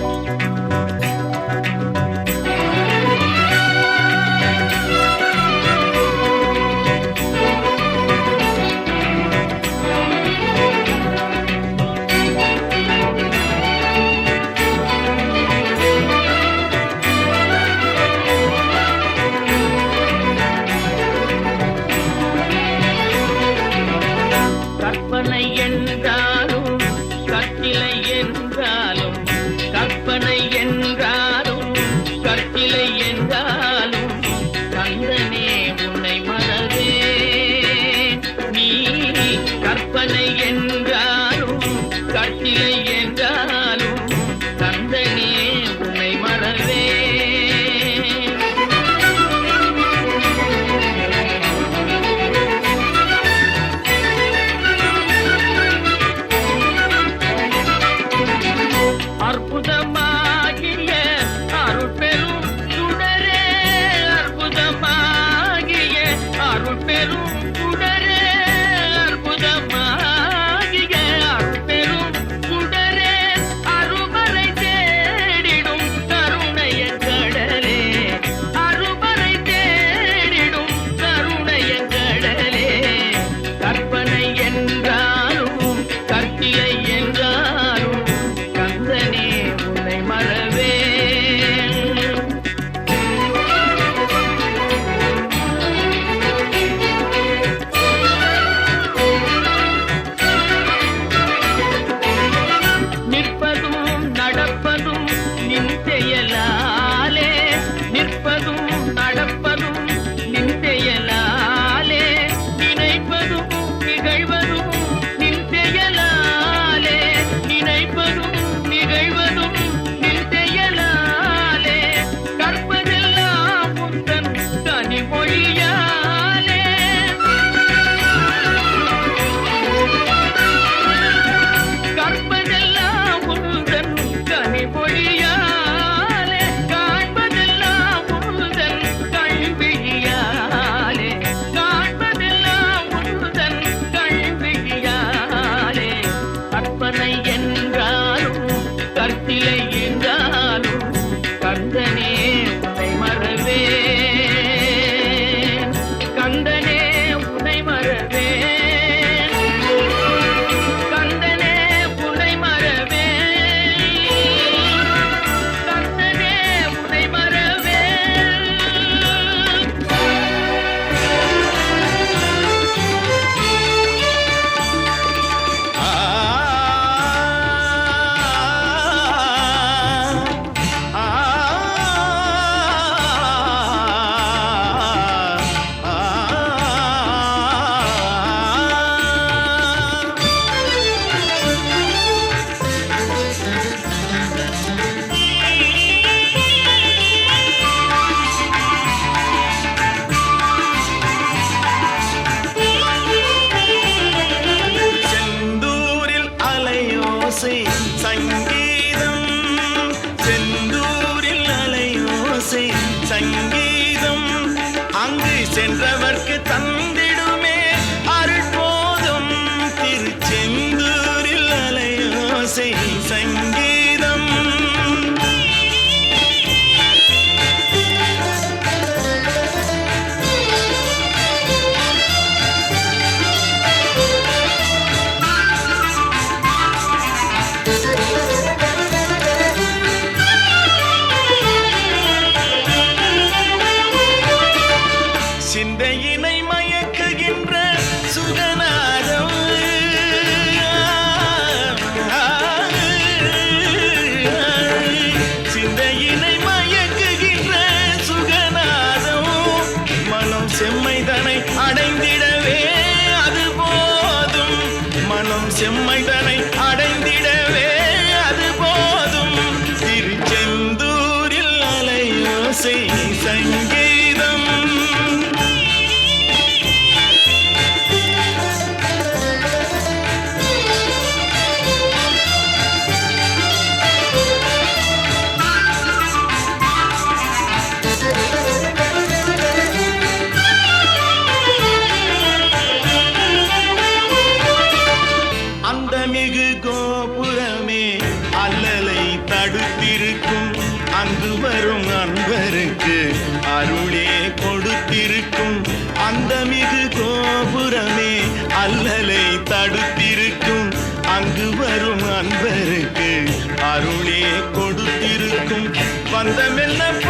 Música I'm in the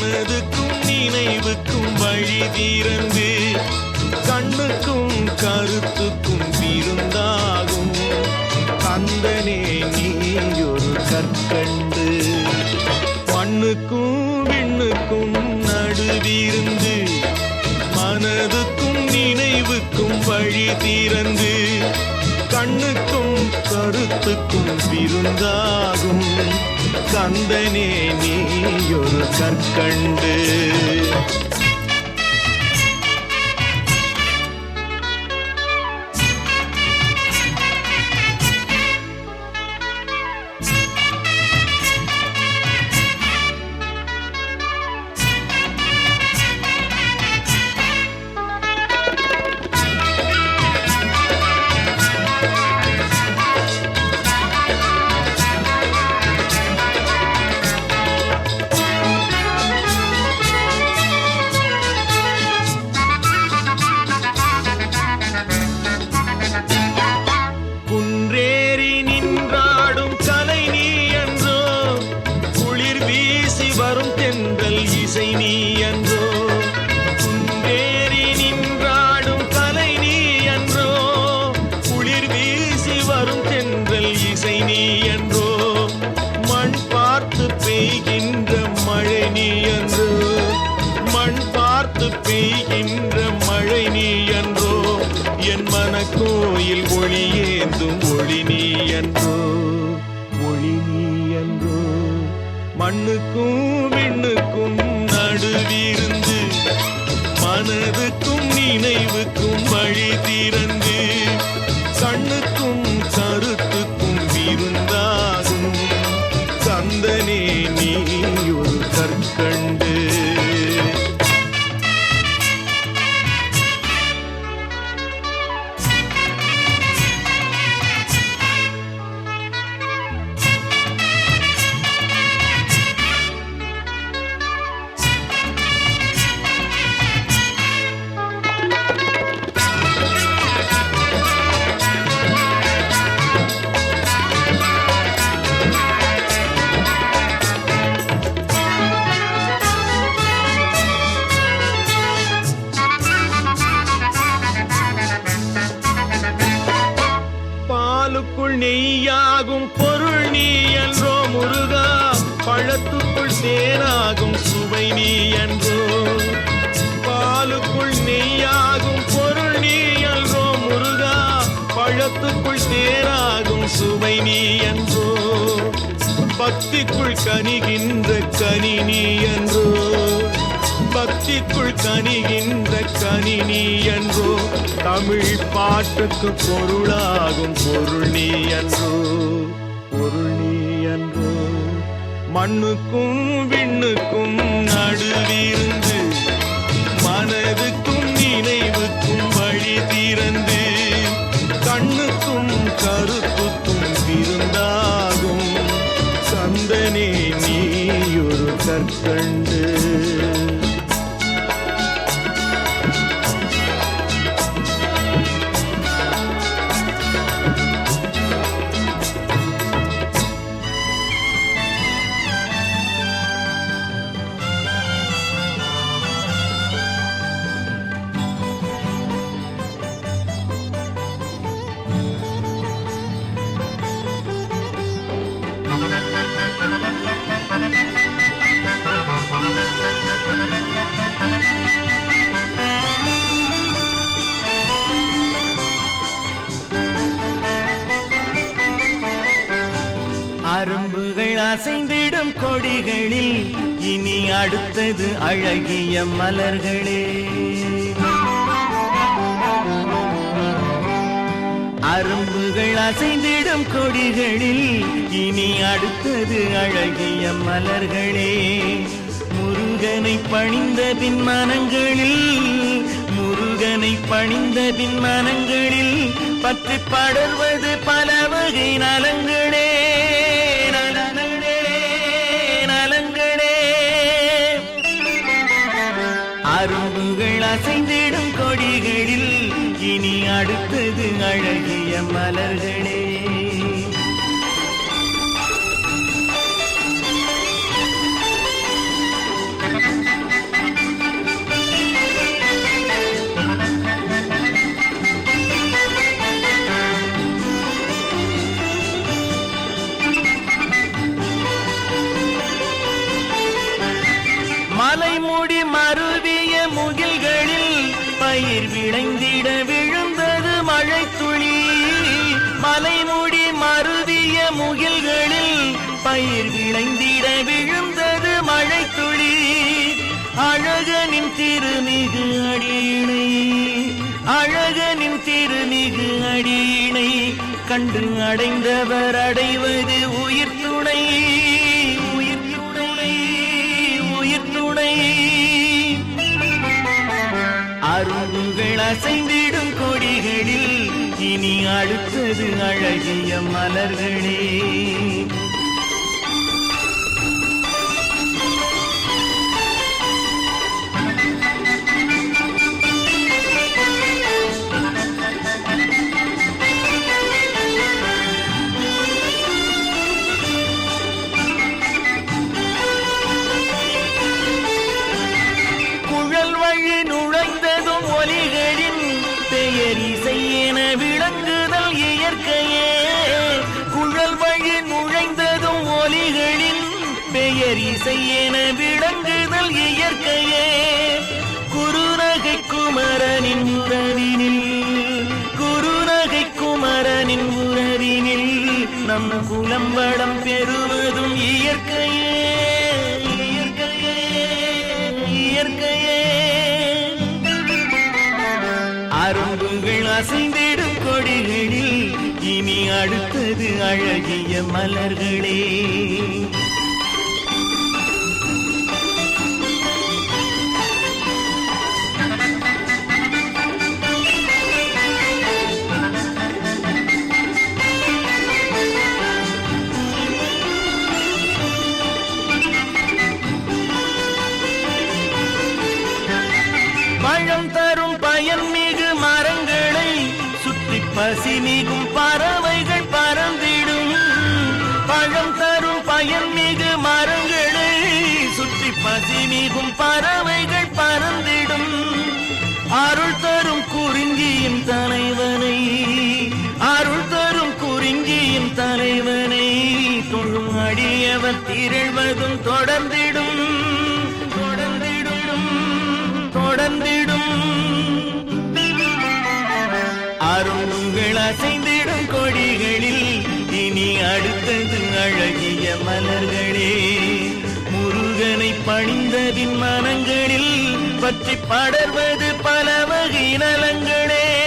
மனதுக்கும் நினைவுக்கும் வழி திறந்து கண்ணுக்கும் கருத்துக்கும் விருந்தாகும். கந்தனே நீயொரு கற்கண்டு. மண்ணுக்கும் விண்ணுக்கும் நடுவிருந்து மனதுக்கும் நினைவுக்கும் வழி திறந்து கண்ணுக்கும் கருத்துக்கும் விருந்தாகும். கந்தனே நீ ஒரு கற்கண்டு. பாலுக்குள் நெய்யாகும் பொருள் நீ என்றோ முருகா பழத்துக்குள் தேனாகும் சுவை நீ என்றோ பாலுக்குள் நெய்யாகும் பொருள் நீ என்றோ முருகா பழத்துக்குள் தேனாகும் சுவை நீ என்றோ பக்திக்குள் கனிகின்ற கனி நீ என்றோ பக்திக்குள் கனிகின்ற கனி நீ என்றோ தமிழ் பாட்டுக்கு பொருளாகும் பொருள் நீ என்றோ பொருள் நீ என்றோ மண்ணுக்கும் விண்ணுக்கும் நடுவிருந்து மனதுக்கும் நினைவுக்கும் வழி திறந்து கண்ணுக்கும் கருத்துக்கும் விருந்தாகும். சந்தனே நீ ஒரு கற்கண்டு அசைந்திடும் கொடிகளில் இனி அடுத்தது அழகிய மலர்களே. அரும்புகள் அசைந்திடும் கொடிகளில் இனி அடுத்தது அழகிய மலர்களே. முருகனை பணிந்த பின் மனங்களில் முருகனை பணிந்த பின் மனங்களில் பற்றி படர்வது பல வகை நலங்களே நலங்களே. அரும்புகள் அசைந்திடும் கொடிகளில். இனி அடுத்தது அழகிய மலர்களே பயிர் விளைந்திட விழுந்தது மழை துளி மலைமூடி மருதிய முகில்களில் பயிர் விளைந்திட விழுந்தது மழை துளி அழகனின் திருமிகு அடியினை அழகனின் திருமிகு அடியினை கண்டு அடைந்தவர் அடைவது அசைந்திடும் கொடிகளில் இனி அடுத்தது அழகிய மலர்களே. மனிதனின் உணரினில் நம் குலம் வளம் பெறுவதும் இயற்கையே இயற்கையே இயற்கையே. அரும்புகள் அசைந்திடும் கொடிகளில் இனி அடுத்தது அழகிய மலர்களே. பசி மிகும் பறவைகள் பறந்திடும். பழம் தரும் பயன் மிகு மரங்களை சுற்றி பசி மிகும் பறவைகள் பறந்திடும். அருள் தரும் குறிஞ்சியின் தலைவனை அருள் தரும் குறிஞ்சியின் தலைவனை தொழும் அடியவர் திரள்வதும் தொடர்ந்திடும் தொடர்ந்திடும். அசைந்திடும் கொடிகளில் இனி அடுத்தது அழகிய மலர்களே. முருகனை பணிந்ததின் மனங்களில் பற்றி படர்வது பல வகை நலங்களே.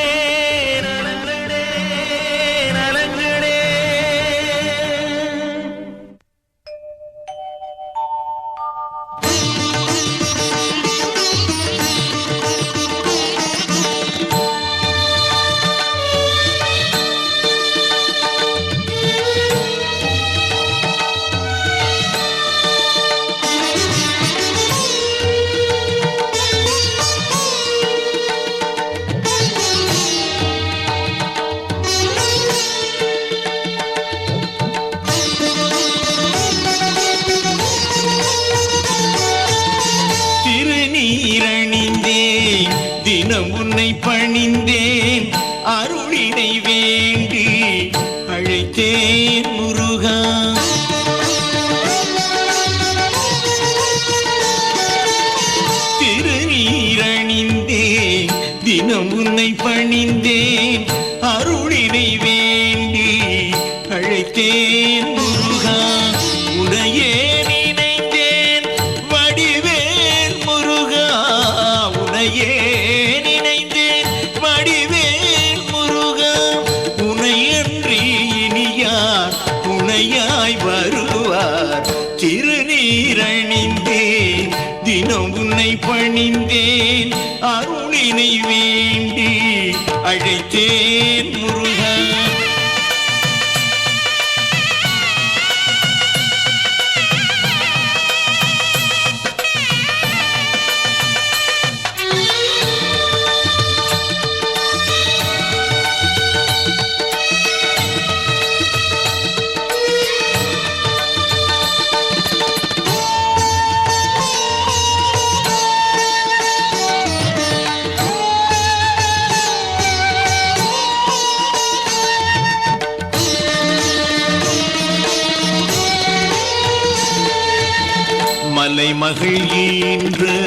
மலைமகள்